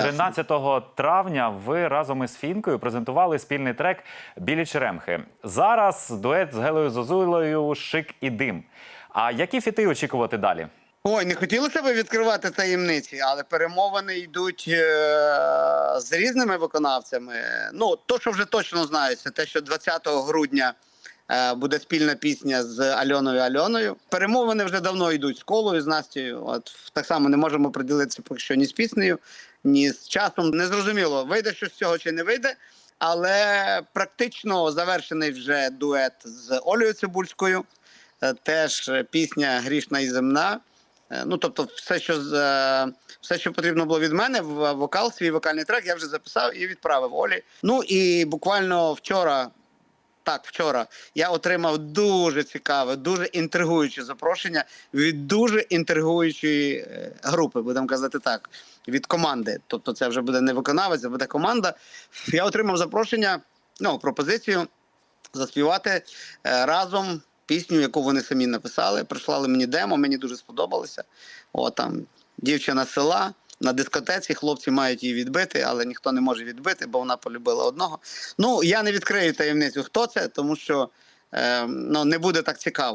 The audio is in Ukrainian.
13 травня ви разом із Фінкою презентували спільний трек Білі черемхи. Зараз дует з Гелою Зозулею Шик і дим. А які фіти очікувати далі? Ой, не хотілося б відкривати таємниці, але перемовини йдуть е- з різними виконавцями. Ну, то, що вже точно знаю, це те, що 20 грудня буде спільна пісня з Альоною Альоною. Перемовини вже давно йдуть з колою, з Настю. От так само не можемо приділитися поки що ні з піснею, ні з часом. Незрозуміло, вийде щось з цього чи не вийде. Але практично завершений вже дует з Олею Цибульською. Е, Теж е, пісня Грішна і земна. Е, Ну, тобто, все, що е, все, що потрібно було від мене, вокал, свій вокальний трек, я вже записав і відправив Олі. Ну і буквально вчора, так, вчора, я отримав дуже цікаве, дуже інтригуюче запрошення від дуже інтригуючої е, групи, будемо казати так, від команди. Тобто, це вже буде не виконавець, це буде команда. Я отримав запрошення, ну, пропозицію заспівати е, разом пісню, яку вони самі написали. Прислали мені демо, мені дуже сподобалося. О, там дівчина села. На дискотеці хлопці мають її відбити, але ніхто не може відбити, бо вона полюбила одного. Ну я не відкрию таємницю, хто це, тому що е, ну, не буде так цікаво.